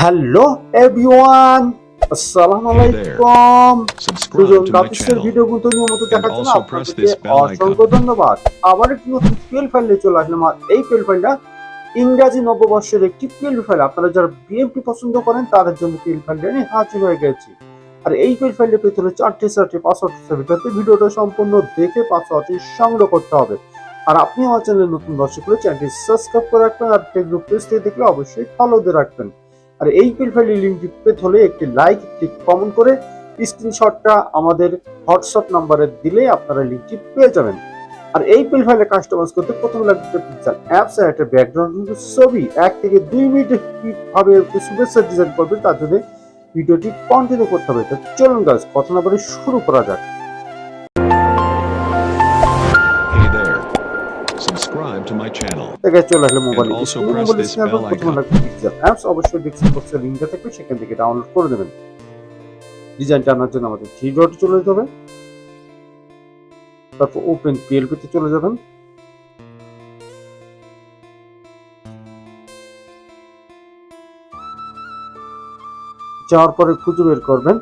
Hello everyone আসসালামু Hey there. আলাইকুম Subscribe to channel. ভিডিওগুলো নিয়মিত দেখার জন্য also press আপনাদেরকে this bell icon. অসংখ্য ধন্যবাদ। আবার একটি নতুন পিএল ফাইল নিয়ে চলে আসলাম। আর এই পিএল ফাইলটা ইংরাজি নববর্ষের একটি পিএল ফাইল আপনারা যারা বিএমপি পছন্দ করেন তাদের জন্য পিএল ফাইলটা নিয়ে হাজির হয়ে গেছি। আর এই পিএল হলে চারটে চারটে পাসওয়ার্ড ভিডিওটা সম্পূর্ণ দেখে পাসওয়ার্ডটি সংগ্রহ করতে হবে। আর আপনি আমার চ্যানেলে নতুন দর্শক করে চ্যানেলটি সাবস্ক্রাইব করে রাখবেন। আর ফেসবুক পেজ থেকে দেখলে অবশ্যই ফলো দিয়ে রাখবেন। আর এই পিএল ফাইলের লিঙ্কটি পেতে হলে একটি লাইক একটি কমেন্ট করে স্ক্রিনশটটা আমাদের হোয়াটসঅ্যাপ নাম্বারে দিলে আপনারা লিঙ্কটি পেয়ে যাবেন। আর এই পিল ফাইলে কাস্টমাইজ করতে প্রথমে লাগবে পিকচার অ্যাপস আর একটা ব্যাকগ্রাউন্ড ছবি। এক থেকে দুই মিনিটে কীভাবে শুভেচ্ছা ডিজাইন করবেন তার জন্য ভিডিওটি কন্টিনিউ করতে হবে। তো চলুন গাছ কথা না বলে শুরু করা যাক। To my channel. চলে আসলে mobile And also press mobile this স্ক্রিনে bell প্রথমে icon. লাগবে পিকচার অ্যাপস অবশ্যই ডিসক্রিপশন বক্সে লিঙ্কটা থাকবে সেখান থেকে ডাউনলোড করে নেবেন। ডিজাইনটা আনার জন্য আমাদের থ্রি ডট চলে যেতে হবে তারপর ওপেন পিএলপি তে চলে যাবেন। যাওয়ার পরে খুঁজে বের করবেন।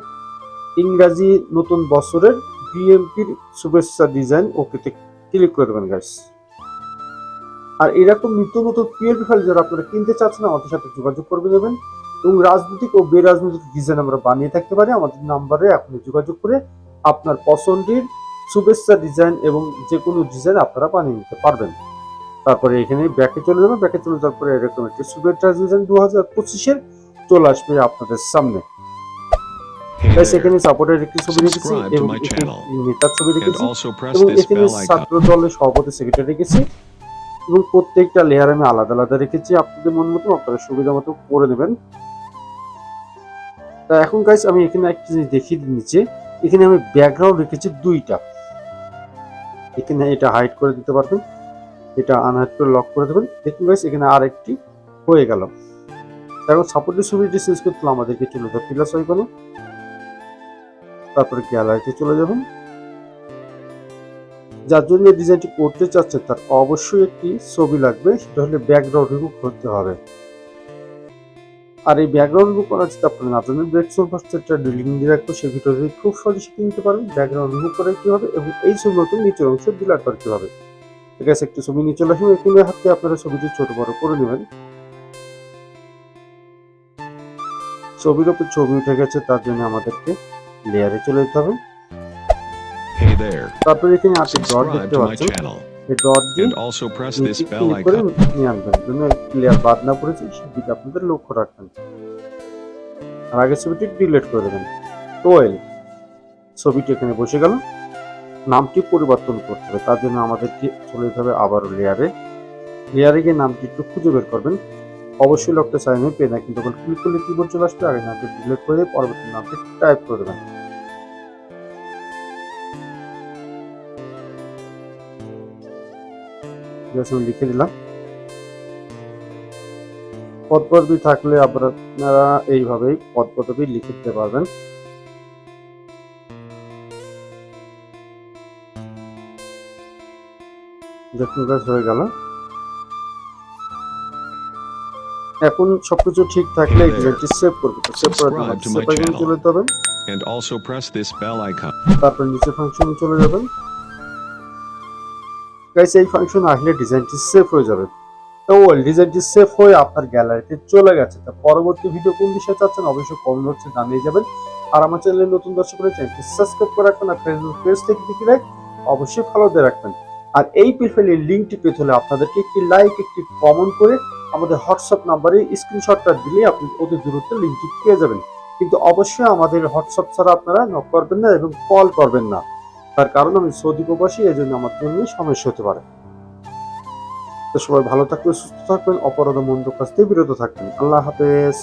ইংরাজি নতুন বছরের বিএমপির শুভেচ্ছা ডিজাইন ওকেতে ক্লিক করে দেবেন গাইস আর এরকম নিত্য নতুন পিএলপি ফাইল যারা আপনারা কিনতে চাচ্ছেন আমাদের সাথে যোগাযোগ করবে নেবেন এবং রাজনৈতিক ও বেরাজনৈতিক ডিজাইন আমরা বানিয়ে থাকতে পারি আমাদের নাম্বারে আপনি যোগাযোগ করে আপনার পছন্দের শুভেচ্ছা ডিজাইন এবং যে কোনো ডিজাইন আপনারা বানিয়ে নিতে পারবেন তারপরে এখানে ব্যাকে চলে যাবেন ব্যাকে চলে যাওয়ার পরে এরকম একটি শুভেচ্ছা ডিজাইন দু হাজার পঁচিশের চলে আসবে আপনাদের সামনে. সাপোর্টের একটি ছবি রেখেছি এবং my একটি channel. নেতার ছবি রেখেছি এবং এখানে ছাত্র দলের সভাপতি সেক্রেটারি রেখেছি এবং প্রত্যেকটা লেয়ার আমি আলাদা আলাদা রেখেছি। আপনাদের মন মতো আপনারা সুবিধা মতো করে নেবেন তা এখন গাইস আমি এখানে একটা জিনিস দেখিয়ে নিচে। এখানে আমি ব্যাকগ্রাউন্ড রেখেছি দুইটা। এখানে এটা হাইড করে দিতে পারবেন। এটা আনহাইড করে লক করে দেবেন। দেখুন গাইস এখানে আরেকটি হয়ে গেল। এখন সাপোর্টের ছবিটি চেঞ্জ করতে আমাদেরকে চলে যাবে প্লাস আইকনে তারপরে গ্যালারিতে চলে যাবেন। যার জন্য ডিজাইনটি করতে চাচ্ছে তার অবশ্যই একটি ছবি লাগবে, সেটা হলে ব্যাকগ্রাউন্ড রিমুভ করতে হবে। আর এই ব্যাকগ্রাউন্ড রিমুভ করার যদি আপনার না জানেন ফার্স্টটা লিঙ্ক দিয়ে রাখব, সেই ভিডিওটি খুব সহজে শিখে নিতে পারবেন ব্যাকগ্রাউন্ড রিমুভ করে কি হবে এবং এই ছবি মতো নিচের অংশ ডিলার কি হবে? ঠিক আছে, একটি ছবি নিচে আসবে এখানে হাতে আপনারা ছবিটি ছোট বড় করে নেবেন। ছবির উপর ছবি উঠে গেছে, তার জন্য আমাদেরকে লেয়ারে চলে যেতে হবে. তারপরে এখানে আপনি ডট দেখতে পাচ্ছেন। এই ডট দিয়ে And also press this নিচে bell ক্লিক করে icon. নিয়ে আনবেন যেন ক্লিয়ার বাদ না পড়েছে সেদিকে আপনাদের লক্ষ্য রাখবেন। আর আগের ছবিটি ডিলিট করে দেবেন। টোয়েল ছবিটি এখানে বসে গেল। নামটি পরিবর্তন করতে হবে। তার জন্য আমাদেরকে চলে যেতে হবে আবারও লেয়ারে লেয়ারে গিয়ে নামটি একটু খুঁজে বের করবেন। অবশ্যই লকটা চাই আমি পেন কিন্তু তখন ক্লিক করলে কিবোর্ড চলে আসবে। আগে নামটি ডিলিট করে পরবর্তী নামটি টাইপ করে দেবেন। আমি লিখে দিলাম। পদ পদবি থাকলে আপনারা এইভাবেই পদ পদবি লিখে দিতে পারবেন। দেখুন হয়ে গেল। এখন সবকিছু ঠিক থাকলে সেভ করবে। তো সেভ করার জন্য সেভ আইকনে চলে যেতে হবে। And also press this bell icon. তারপর নিচে ফাংশনে চলে যাবেন গাইস এই ফাংশন আসলে ডিজাইনটি সেভ হয়ে যাবে। তো ওয়েল ডিজাইনটি সেভ হয়ে আপনার গ্যালারিতে চলে গেছে। তা পরবর্তী ভিডিও কোন বিষয়ে চাচ্ছেন অবশ্যই কমেন্ট বক্সে জানিয়ে যাবেন। আর আমার চ্যানেলে নতুন দর্শক করে চ্যানেলটি সাবস্ক্রাইব করে রাখবেন আর ফেসবুক পেজ থেকে দেখে রাখ অবশ্যই ফলো দিয়ে রাখবেন। আর এই প্রোফাইলের লিঙ্কটি পেতে হলে আপনাদেরকে একটি লাইক একটি কমেন্ট করে আমাদের হোয়াটসঅ্যাপ নাম্বারে স্ক্রিনশটটা দিলে আপনি অতি দূরত্বে লিঙ্কটি পেয়ে যাবেন। কিন্তু অবশ্যই আমাদের হোয়াটসঅ্যাপ ছাড়া আপনারা নক করবেন না এবং কল করবেন না। তার কারণ আমি সৌদি প্রবাসী এই জন্য আমার জন্য সমস্যা হতে পারে। তো সবাই ভালো থাকবেন, সুস্থ থাকবেন অপরাধ মন্দ কাজ থেকে বিরত থাকবেন। আল্লাহ হাফেজ।